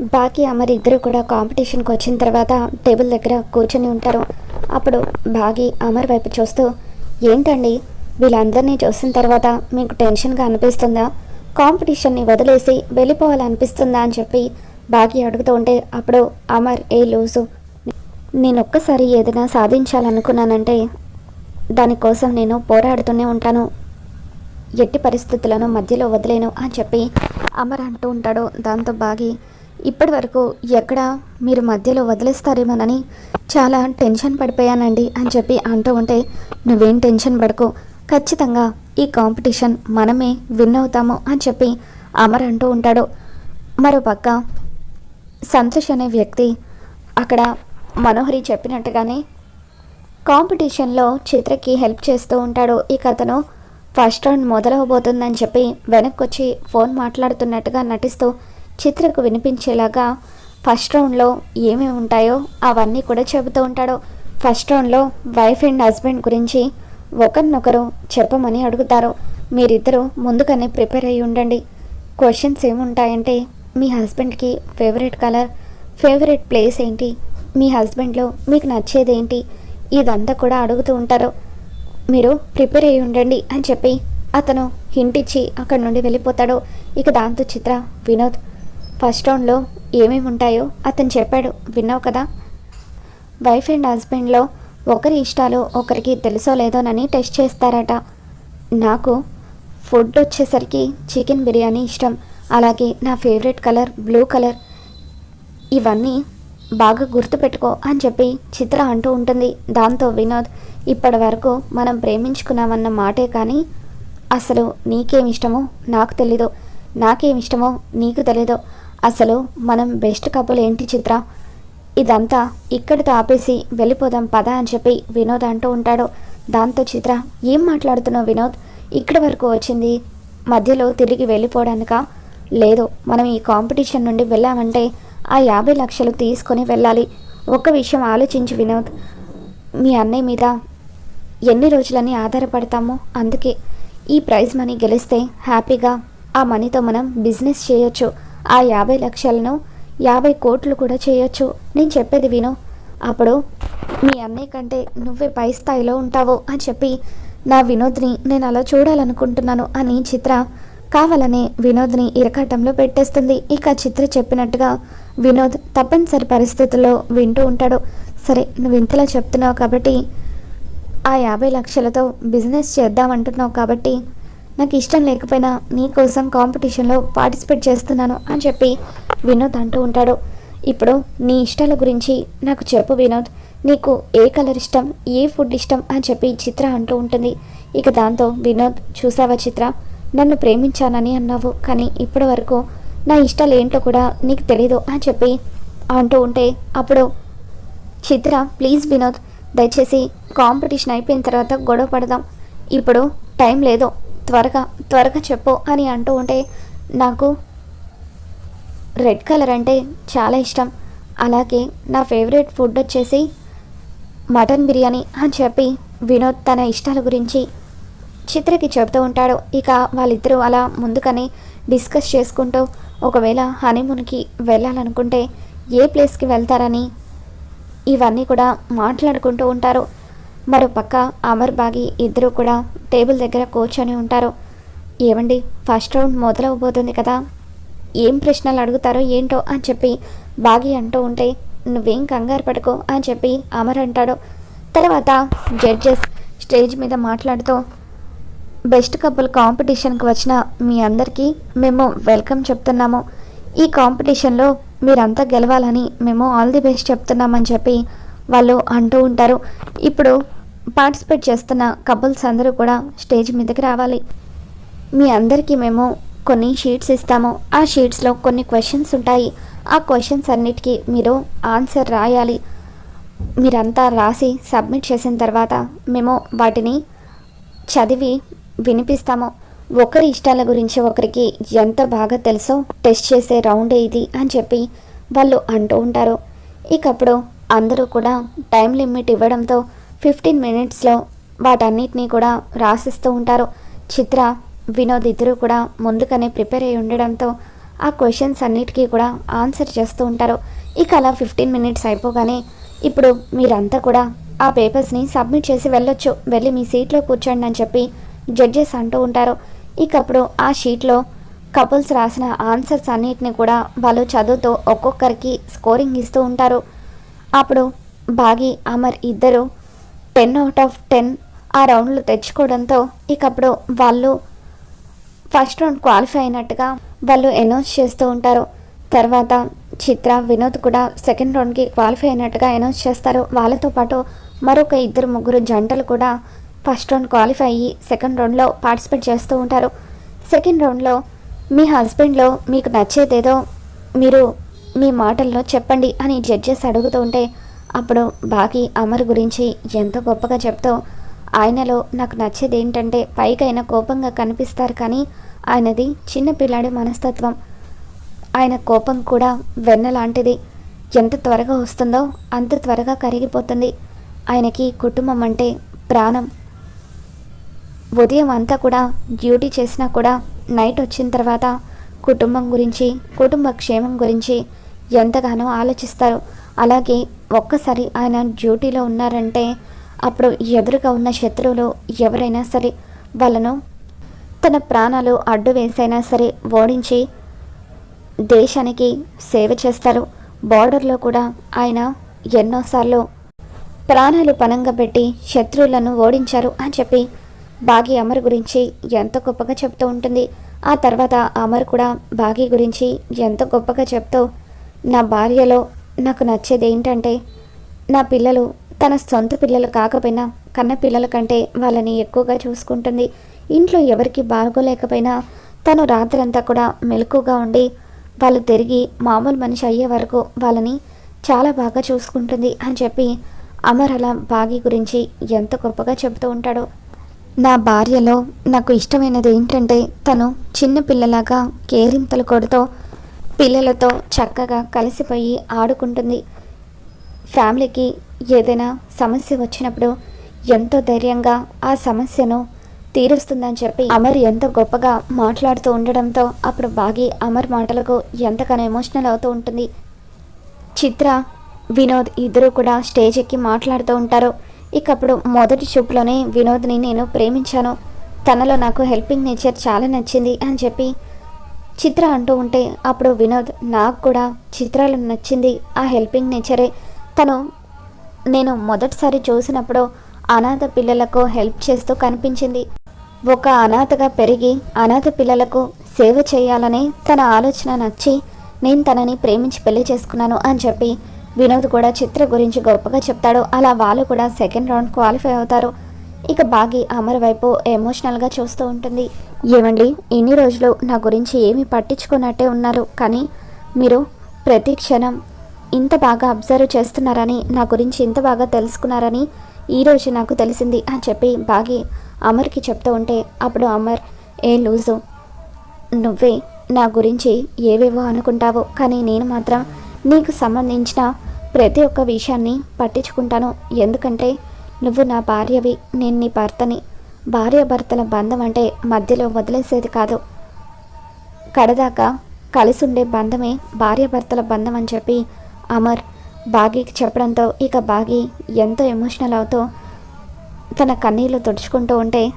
బాకీ అమర్ ఇద్దరు కూడా కాంపిటీషన్కి వచ్చిన తర్వాత టేబుల్ దగ్గర కూర్చొని ఉంటారు. అప్పుడు బాగి అమర్ వైపు చూస్తూ ఏంటండి? వీళ్ళందరినీ చూసిన తర్వాత మీకు టెన్షన్గా అనిపిస్తుందా? కాంపిటీషన్ని వదిలేసి వెళ్ళిపోవాలనిపిస్తుందా? అని చెప్పి బాగి అడుగుతూ ఉంటే అప్పుడు అమర్ ఏ లూజు నేను ఒక్కసారి ఏదైనా సాధించాలనుకున్నానంటే దానికోసం నేను పోరాడుతూనే ఉంటాను. ఎట్టి పరిస్థితులను మధ్యలో వదిలేను అని చెప్పి అమర్ అంటూ ఉంటాడు. దాంతో బాగి ఇప్పటి వరకు ఎక్కడ మీరు మధ్యలో వదిలేస్తారేమోనని చాలా టెన్షన్ పడిపోయానండి అని చెప్పి అంటూ ఉంటే నువ్వేం టెన్షన్ పడకు. ఖచ్చితంగా ఈ కాంపిటీషన్ మనమే విన్ అవుతాము అని చెప్పి అమర్ అంటూ ఉంటాడు. మరోపక్క సంతోష్ అనే వ్యక్తి అక్కడ మనోహరి చెప్పినట్టుగానే కాంపిటీషన్లో చిత్రకి హెల్ప్ చేస్తూ ఉంటాడు. ఇక అతను ఫస్ట్ రౌండ్ మొదలవబోతుందని చెప్పి వెనక్కి వచ్చి ఫోన్ మాట్లాడుతున్నట్టుగా నటిస్తూ చిత్రకు వినిపించేలాగా ఫస్ట్ రౌండ్లో ఏమేమి ఉంటాయో అవన్నీ కూడా చెబుతూ ఉంటాడు. ఫస్ట్ రౌండ్లో వైఫ్ అండ్ హస్బెండ్ గురించి ఒకరినొకరు చెప్పమని అడుగుతారు. మీరిద్దరూ ముందుగానే ప్రిపేర్ అయ్యి ఉండండి. క్వశ్చన్స్ ఏముంటాయంటే మీ హస్బెండ్కి ఫేవరెట్ కలర్ ఫేవరెట్ ప్లేస్ ఏంటి మీ హస్బెండ్లో మీకు నచ్చేది ఏంటి ఇదంతా కూడా అడుగుతూ ఉంటారు. మీరు ప్రిపేర్ అయ్యి ఉండండి అని చెప్పి అతను హింట్ ఇచ్చి అక్కడి నుండి వెళ్ళిపోతాడు. ఇక దాంతో చిత్ర వినోద్ ఫస్ట్ రౌండ్లో ఏమేమి ఉంటాయో అతను చెప్పాడు. విన్నావు కదా? వైఫ్ అండ్ హస్బెండ్లో ఒకరి ఇష్టాలు ఒకరికి తెలుసో లేదోనని టెస్ట్ చేస్తారట. నాకు ఫుడ్ వచ్చేసరికి చికెన్ బిర్యానీ ఇష్టం. అలాగే నా ఫేవరెట్ కలర్ బ్లూ కలర్. ఇవన్నీ బాగా గుర్తుపెట్టుకో అని చెప్పి చిత్ర అంటూ ఉంటుంది. దాంతో వినోద్ ఇప్పటి వరకు మనం ప్రేమించుకున్నామన్న మాటే కానీ అసలు నీకేమిష్టమో నాకు తెలీదు. నాకేమిష్టమో నీకు తెలీదు. అసలు మనం బెస్ట్ కపుల్ ఏంటి చిత్ర? ఇదంతా ఇక్కడితో ఆపేసి వెళ్ళిపోదాం పద అని చెప్పి వినోద్ అంటూ ఉంటాడు. దాంతో చిత్ర ఏం మాట్లాడుతున్నావు వినోద్? ఇక్కడి వరకు వచ్చింది. మధ్యలో తిరిగి వెళ్ళిపోవడానికా? లేదు మనం ఈ కాంపిటీషన్ నుండి వెళ్ళామంటే ఆ యాభై లక్షలు తీసుకొని వెళ్ళాలి. ఒక్క విషయం ఆలోచించి వినోద్. మీ అన్నయ్య మీద ఎన్ని రోజులని ఆధారపడతామో అందుకే ఈ ప్రైజ్ మనీ గెలిస్తే హ్యాపీగా ఆ మనీతో మనం బిజినెస్ చేయొచ్చు. ఆ యాభై లక్షలను యాభై కోట్లు కూడా చేయొచ్చు. నేను చెప్పేది విను. అప్పుడు మీ అన్నయ్య కంటే నువ్వే పై స్థాయిలో ఉంటావు అని చెప్పి నా వినోద్ని నేను అలా చూడాలనుకుంటున్నాను అని చిత్ర కావాలనే వినోద్ని ఇరకాటంలో పెట్టేస్తుంది. ఇక చిత్ర చెప్పినట్టుగా వినోద్ తప్పనిసరి పరిస్థితుల్లో వింటూ ఉంటాడు. సరే నువ్వు ఇంతలా చెప్తున్నావు కాబట్టి ఆ యాభై లక్షలతో బిజినెస్ చేద్దామంటున్నావు కాబట్టి నాకు ఇష్టం లేకపోయినా నీ కోసం కాంపిటీషన్లో పార్టిసిపేట్ చేస్తున్నాను అని చెప్పి వినోద్ అంటూ ఉంటాడు. ఇప్పుడు నీ ఇష్టాల గురించి నాకు చెప్పు వినోద్. నీకు ఏ కలర్ ఇష్టం ఏ ఫుడ్ ఇష్టం అని చెప్పి చిత్ర అంటూ ఉంటుంది. ఇక దాంతో వినోద్ చూసావా చిత్ర? నన్ను ప్రేమించానని అన్నావు కానీ ఇప్పటి వరకు నా ఇష్టాలు ఏంటో కూడా నీకు తెలీదు అని చెప్పి అంటూ ఉంటే అప్పుడు చిత్ర ప్లీజ్ వినోద్ దయచేసి కాంపిటీషన్ అయిపోయిన తర్వాత గొడవ పడదాం. ఇప్పుడు టైం లేదు. త్వరగా త్వరగా చెప్పు అని అంటూ ఉంటే నాకు రెడ్ కలర్ అంటే చాలా ఇష్టం. అలాగే నా ఫేవరెట్ ఫుడ్ వచ్చేసి మటన్ బిర్యానీ అని చెప్పి వినోద్ తన ఇష్టాల గురించి చిత్రకి చెబుతూ ఉంటాడు. ఇక వాళ్ళిద్దరూ అలా ముందుకనే డిస్కస్ చేసుకుంటూ ఒకవేళ హనీమూన్కి వెళ్ళాలనుకుంటే ఏ ప్లేస్కి వెళ్తారని ఇవన్నీ కూడా మాట్లాడుకుంటూ ఉంటారు. మరోపక్క అమర్ బాగి ఇద్దరూ కూడా టేబుల్ దగ్గర కూర్చొని ఉంటారు. ఏమండి ఫస్ట్ రౌండ్ మొదలవబోతుంది కదా. ఏం ప్రశ్నలు అడుగుతారో ఏంటో అని చెప్పి బాగి అంటూ ఉంటే నువ్వేం కంగారు పడుకో అని చెప్పి అమర్ అంటాడు. తర్వాత జడ్జెస్ స్టేజ్ మీద మాట్లాడుతూ బెస్ట్ కపుల్ కాంపిటీషన్కి వచ్చిన మీ అందరికీ మేము వెల్కమ్ చెప్తున్నాము. ఈ కాంపిటీషన్లో మీరంతా గెలవాలని మేము ఆల్ ది బెస్ట్ చెప్తున్నామని చెప్పి వాళ్ళు అంటూ ఉంటారు. ఇప్పుడు పార్టిసిపేట్ చేస్తున్న కపుల్స్ అందరూ కూడా స్టేజ్ మీదకి రావాలి. మీ అందరికీ మేము కొన్ని షీట్స్ ఇస్తాము. ఆ షీట్స్లో కొన్ని క్వశ్చన్స్ ఉంటాయి. ఆ క్వశ్చన్స్ అన్నిటికీ మీరు ఆన్సర్ రాయాలి. మీరంతా రాసి సబ్మిట్ చేసిన తర్వాత మేము వాటిని చదివి వినిపిస్తాము. ఒకరి ఇష్టాల గురించి ఒకరికి ఎంత బాగా తెలుసో టెస్ట్ చేసే రౌండే ఇది అని చెప్పి వాళ్ళు అంటూ ఉంటారు. ఇకప్పుడు అందరూ కూడా టైం లిమిట్ ఇవ్వడంతో ఫిఫ్టీన్ మినిట్స్లో వాటన్నిటినీ కూడా రాసిస్తూ ఉంటారు. చిత్ర వినోద్ ఇద్దరు కూడా ముందుగానే ప్రిపేర్ అయి ఉండడంతో ఆ క్వశ్చన్స్ అన్నిటికీ కూడా ఆన్సర్ చేస్తూ ఉంటారు. ఇక అలా ఫిఫ్టీన్ మినిట్స్ అయిపోగానే ఇప్పుడు మీరంతా కూడా ఆ పేపర్స్ని సబ్మిట్ చేసి వెళ్ళొచ్చు. వెళ్ళి మీ సీట్లో కూర్చోండి అని చెప్పి జడ్జెస్ అంటూ ఉంటారు. ఇకప్పుడు ఆ షీట్లో కపుల్స్ రాసిన ఆన్సర్స్ అన్నిటిని కూడా వాళ్ళు చదువుతూ ఒక్కొక్కరికి స్కోరింగ్ ఇస్తూ ఉంటారు. అప్పుడు బాగి అమర్ ఇద్దరు టెన్ అవుట్ ఆఫ్ టెన్ ఆ రౌండ్లు తెచ్చుకోవడంతో ఇకప్పుడు వాళ్ళు ఫస్ట్ రౌండ్ క్వాలిఫై అయినట్టుగా వాళ్ళు అనౌన్స్ చేస్తూ ఉంటారు. తర్వాత చిత్ర వినోద్ కూడా సెకండ్ రౌండ్కి క్వాలిఫై అయినట్టుగా అనౌన్స్ చేస్తారు. వాళ్ళతో పాటు మరొక ఇద్దరు ముగ్గురు జంటలు కూడా ఫస్ట్ రౌండ్ క్వాలిఫై అయ్యి సెకండ్ రౌండ్లో పార్టిసిపేట్ చేస్తూ ఉంటారు. సెకండ్ రౌండ్లో మీ హస్బెండ్లో మీకు నచ్చేదేదో మీరు మీ మాటల్లో చెప్పండి అని జడ్జెస్ అడుగుతూ ఉంటే అప్పుడు బాకి అమర్ గురించి ఎంతో గొప్పగా చెప్తూ ఆయనలో నాకు నచ్చేది ఏంటంటే పైకైనా కోపంగా కనిపిస్తారు కానీ ఆయనది చిన్న పిల్లాడి మనస్తత్వం. ఆయన కోపం కూడా వెన్న లాంటిది. ఎంత త్వరగా వస్తుందో అంత త్వరగా కరిగిపోతుంది. ఆయనకి కుటుంబం అంటే ప్రాణం. ఉదయం అంతా కూడా డ్యూటీ చేసినా కూడా నైట్ వచ్చిన తర్వాత కుటుంబం గురించి కుటుంబ క్షేమం గురించి ఎంతగానో ఆలోచిస్తారు. అలాగే ఒక్కసారి ఆయన డ్యూటీలో ఉన్నారంటే అప్పుడు ఎదురుగా ఉన్న శత్రువులు ఎవరైనా సరే వాళ్ళను తన ప్రాణాలు అడ్డు వేసైనా సరే ఓడించి దేశానికి సేవ చేస్తారు. బార్డర్లో కూడా ఆయన ఎన్నోసార్లు ప్రాణాలు పనంగా పెట్టి శత్రువులను ఓడించారు అని చెప్పి బాగి అమర్ గురించి ఎంత గొప్పగా చెప్తూ ఉంటుంది. ఆ తర్వాత అమర్ కూడా బాగి గురించి ఎంత గొప్పగా చెప్తూ నా భార్యలో నాకు నచ్చేది ఏంటంటే నా పిల్లలు తన సొంత పిల్లలు కాకపోయినా కన్న పిల్లల కంటే వాళ్ళని ఎక్కువగా చూసుకుంటుంది. ఇంట్లో ఎవరికి బాగోలేకపోయినా తను రాత్రంతా కూడా మెలకుగా ఉండి వాళ్ళు తిరిగి మామూలు మనిషి అయ్యే వరకు వాళ్ళని చాలా బాగా చూసుకుంటుంది అని చెప్పి అమర్ అలా బాగి గురించి ఎంత గొప్పగా చెబుతూ ఉంటాడో. నా భార్యలో నాకు ఇష్టమైనది ఏంటంటే తను చిన్న పిల్లలాగా కేరింతలు కొడుతూ పిల్లలతో చక్కగా కలిసిపోయి ఆడుకుంటుంది. ఫ్యామిలీకి ఏదైనా సమస్య వచ్చినప్పుడు ఎంతో ధైర్యంగా ఆ సమస్యను తీరుస్తుందని చెప్పి అమర్ ఎంతో గొప్పగా మాట్లాడుతూ ఉండడంతో అప్పుడు బాగి అమర్ మాటలకు ఎంతగానో ఎమోషనల్ అవుతూ ఉంటుంది. చిత్ర వినోద్ ఇద్దరూ కూడా స్టేజ్ ఎక్కి మాట్లాడుతూ ఉంటారు. ఇక అప్పుడు మొదటి చూపులోనే వినోద్ని నేను ప్రేమించాను. తనలో నాకు హెల్పింగ్ నేచర్ చాలా నచ్చింది అని చెప్పి చిత్ర అంటూ ఉంటే అప్పుడు వినోద్ నాకు కూడా చిత్రాలు నచ్చింది ఆ హెల్పింగ్ నేచరే. తను నేను మొదటిసారి చూసినప్పుడు అనాథ పిల్లలకు హెల్ప్ చేస్తూ కనిపించింది. ఒక అనాథగా పెరిగి అనాథ పిల్లలకు సేవ చేయాలనే తన ఆలోచన నచ్చి నేను తనని ప్రేమించి పెళ్ళి చేసుకున్నాను అని చెప్పి వినోద్ కూడా చిత్ర గురించి గొప్పగా చెప్తాడు. అలా వాళ్ళు కూడా సెకండ్ రౌండ్ క్వాలిఫై అవుతారు. ఇక బాగి అమర్ వైపు ఎమోషనల్గా చూస్తూ ఉంటుంది. ఏమండి ఇన్ని రోజులు నా గురించి ఏమీ పట్టించుకున్నట్టే ఉన్నారు. కానీ మీరు ప్రతి క్షణం ఇంత బాగా అబ్జర్వ్ చేస్తున్నారని నా గురించి ఇంత బాగా తెలుసుకున్నారని ఈరోజు నాకు తెలిసింది అని చెప్పి బాగి అమర్కి చెప్తూ ఉంటే అప్పుడు అమర్ ఏ లూజు నువ్వే నా గురించి ఏవేవో అనుకుంటావు. కానీ నేను మాత్రం నీకు సంబంధించిన ప్రతి ఒక్క విషయాన్ని పట్టించుకుంటాను. ఎందుకంటే నువ్వు నా భార్యవి నేను నీ భర్తని. భార్య భర్తల బంధం అంటే మధ్యలో వదిలేసేది కాదు. కడదాకా కలిసి ఉండే బంధమే భార్యాభర్తల బంధం అని చెప్పి అమర్ బాగీకి చెప్పడంతో ఇక బాగి ఎంతో ఎమోషనల్ అవుతూ తన కన్నీళ్ళు తుడుచుకుంటూ ఉంటే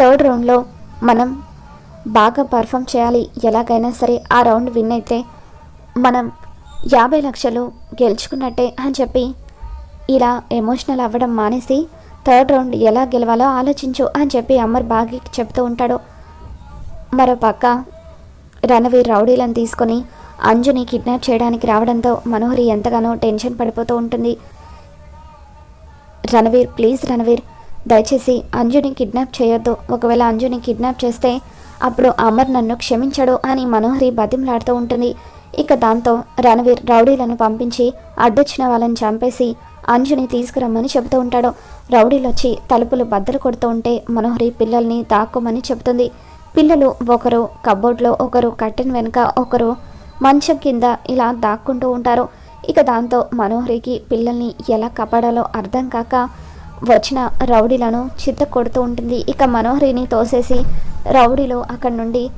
థర్డ్ రౌండ్లో మనం బాగా పర్ఫామ్ చేయాలి. ఎలాగైనా సరే ఆ రౌండ్ విన్ అయితే మనం యాభై లక్షలు గెలుచుకున్నట్టే అని చెప్పి ఇలా ఎమోషనల్ అవ్వడం మానేసి థర్డ్ రౌండ్ ఎలా గెలవాలో ఆలోచించు అని చెప్పి అమర్ బాగి చెప్తూ ఉంటాడు. మరో పక్క రణవీర్ రౌడీలను తీసుకొని అంజుని కిడ్నాప్ చేయడానికి రావడంతో మనోహరి ఎంతగానో టెన్షన్ పడిపోతూ ఉంటుంది. రణవీర్ ప్లీజ్ రణవీర్ దయచేసి అంజుని కిడ్నాప్ చేయొద్దు. ఒకవేళ అంజుని కిడ్నాప్ చేస్తే అప్పుడు అమర్ నన్ను క్షమించడు అని మనోహరి బతిమలాడుతూ ఉంటుంది. ఇక దాంతో రణవీర్ రౌడీలను పంపించి అడ్డొచ్చిన వాళ్ళని చంపేసి అంజుని తీసుకురమ్మని చెబుతూ ఉంటాడు. రౌడీలు వచ్చి తలుపులు బద్దలు కొడుతూ ఉంటే మనోహరి పిల్లల్ని దాక్కోమని చెబుతుంది. పిల్లలు ఒకరు కబోర్డ్లో ఒకరు కట్టెన్ వెనుక ఒకరు మంచం కింద ఇలా దాక్కుంటూ ఉంటారు. ఇక దాంతో మనోహరికి పిల్లల్ని ఎలా కాపాడాలో అర్థం కాక వచ్చిన రౌడీలను చిత్త కొడుతూ ఉంటుంది. ఇక మనోహరిని తోసేసి రౌడీలు అక్కడి నుండి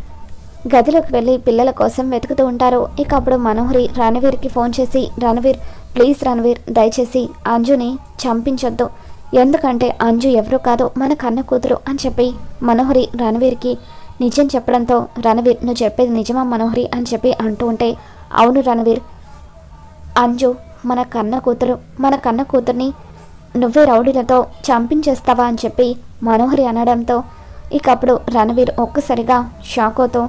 గదిలోకి వెళ్ళి పిల్లల కోసం వెతుకుతూ ఉంటారు. ఇక అప్పుడు మనోహరి రణవీర్కి ఫోన్ చేసి రణవీర్ ప్లీజ్ రణవీర్ దయచేసి అంజుని చంపించొద్దు. ఎందుకంటే అంజు ఎవరో కాదు మన కన్న కూతురు అని చెప్పి మనోహరి రణవీర్కి నిజం చెప్పడంతో రణవీర్ నువ్వు చెప్పేది నిజమా మనోహరి? అని చెప్పి అంటూ ఉంటే అవును రణవీర్. అంజు మన కన్న కూతురు మన కన్న కూతుర్ని నువ్వే రౌడీలతో చంపించేస్తావా? అని చెప్పి మనోహరి అనడంతో ఇక అప్పుడు రణవీర్ ఒక్కసారిగా షాక్ అవుతూ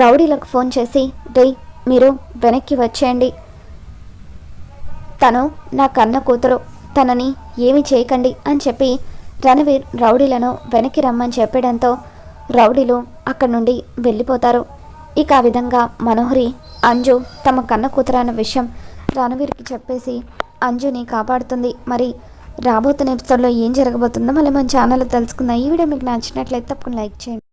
రౌడీలకు ఫోన్ చేసి రే మీరు వెనక్కి వచ్చేయండి. తను నా కన్న కూతురు. తనని ఏమి చేయకండి అని చెప్పి రణవీర్ రౌడీలను వెనక్కి రమ్మని చెప్పడంతో రౌడీలు అక్కడి నుండి వెళ్ళిపోతారు. ఇక ఆ విధంగా మనోహరి అంజు తమ కన్న కూతురు అన్న విషయం రణవీర్కి చెప్పేసి అంజుని కాపాడుతుంది. మరి రాబోతున్న ఎపిసోడ్లో ఏం జరగబోతుందో మళ్ళీ మన ఛానల్లో తెలుసుకుందాం. ఈ వీడియో మీకు నచ్చినట్లయితే తప్పకుండా లైక్ చేయండి.